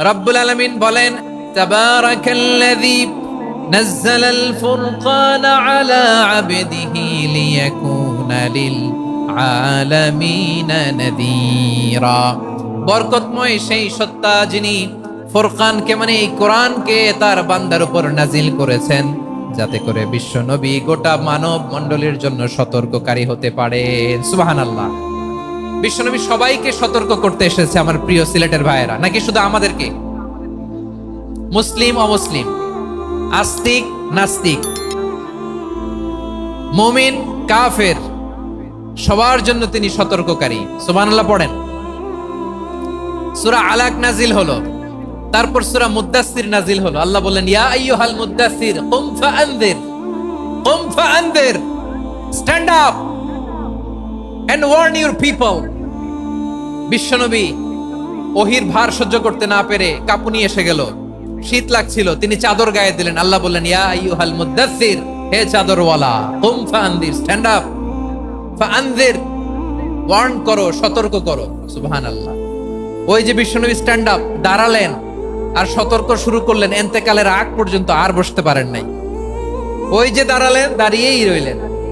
রব্বুল আলামিন বলেন তাবারাকাল্লাযী نزل الفرقان على عبده ليكون للعالمين نذيرا বরকতময় সেই সত্তা যিনি ফোরকানকে মানে এই কোরআনকে তার বান্দার উপর নাজিল করেছেন যাতে করে বিশ্ব নবী গোটা মানব মণ্ডলীর জন্য সতর্ককারী হতে পারে সুবহানাল্লাহ বিশ্বনবী সবাইকে সতর্ক করতে এসেছে আমার প্রিয় সিলেটের ভাইয়েরা। নাকি শুধু আমাদেরকে? মুসলিম, অমুসলিম? আস্তিক, নাস্তিক? মুমিন, কাফের? সবার জন্য তিনি সতর্ককারী। সুবহানাল্লাহ পড়েন। সূরা আলাক নাজিল হলো। তারপর সূরা মুদ্দাসির নাজিল হলো। আল্লাহ বললেন, ইয়া আইয়ুহাল মুদ্দাসির কুম ফাআনদির কুম ফাআনদির, stand up. And warn your people বিশ্বনবী ওহির ভার সহ্য করতে না পেরে কাপুনি এসে গেল। শীত লাগছিল, তিনি চাদর গায়ে দিলেন। আল্লাহ বললেন, ইয়া আইয়ুহাল মুদ্দাসসির হে চাদরওয়ালা, কুম ফাআনদির স্ট্যান্ড আপ ফাআনদির ওয়ার্ন করো, সতর্ক করো। সুবহানাল্লাহ। ওই যে বিশ্বনবী স্ট্যান্ড আপ দাঁড়ালেন আর সতর্ক শুরু করলেন। এন্তেকালের আগ পর্যন্ত আর বসতে পারেন নাই। ওই যে দাঁড়ালেন, দাঁড়িয়েই রইলেন।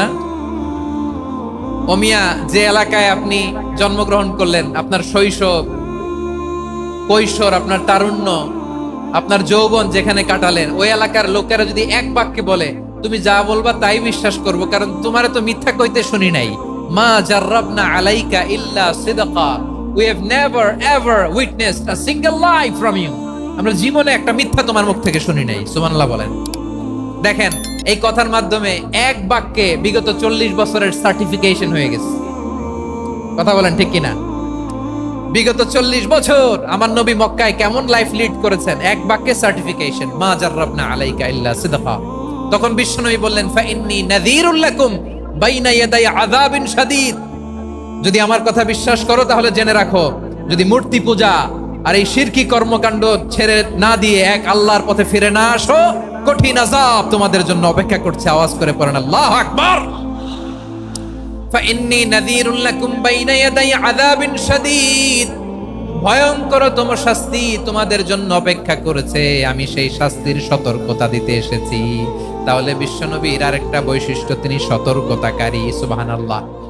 না? অমিয়া যে এলাকায় আপনি জন্মগ্রহণ করলেন, আপনার শৈশব, কৈশোর, আপনার তারুণ্য, আপনার যৌবন যেখানে কাটালেন, ওই এলাকার লোকেরা যদি এক বাক্যে বলে, তুমি যা বলবা তাই বিশ্বাস করব, কারণ তোমার তো মিথ্যা কইতে শুনি নাই। মা জাররাবনা আলাইকা ইল্লা সিদকা। We have never ever a single lie from you আমরা জীবনে একটা মিথ্যা তোমার মুখ থেকে শুনি নাই, সুবহানাল্লাহ বলেন। দেখেন এই কথার মাধ্যমে এক বাক্যে বিগত চল্লিশ বছরের সার্টিফিকেশন হয়ে গেছে। কথা বলেন ঠিক কিনা? বিগত চল্লিশ বছর আমার নবী মক্কায় কেমন লাইফ লিড করেছেন? এক বাক্যে সার্টিফিকেশন মা জাররাবনা আলাইকা ইল্লা সিদকা। তখন বিশ্বনবী বললেন ফাইন্নি নাযীরুল লাকুম বাইনা ইয়াদাই আযাবিন শাদীদ। যদি আমার কথা বিশ্বাস করো, তাহলে জেনে রাখো, যদি মূর্তি পূজা আর এই শিরকি কর্মকাণ্ড ছেড়ে না দিয়ে এক আল্লাহর পথে ফিরে না আসো কঠিন আযাব তোমাদের জন্য অপেক্ষা করছে। আওয়াজ করে পড়েন, আল্লাহু আকবার! ফাইন্নি নাযীরুল লাকুম বাইনা ইয়াদাই আযাবিন শাদীদ। ভয়ঙ্কর তম শাস্তি তোমাদের জন্য অপেক্ষা করেছে। আমি সেই শাস্তির সতর্কতা দিতে এসেছি। তাহলে বিশ্বনবীর আরেকটা বৈশিষ্ট্য, তিনি সতর্কতাকারী, সুবহানাল্লাহ।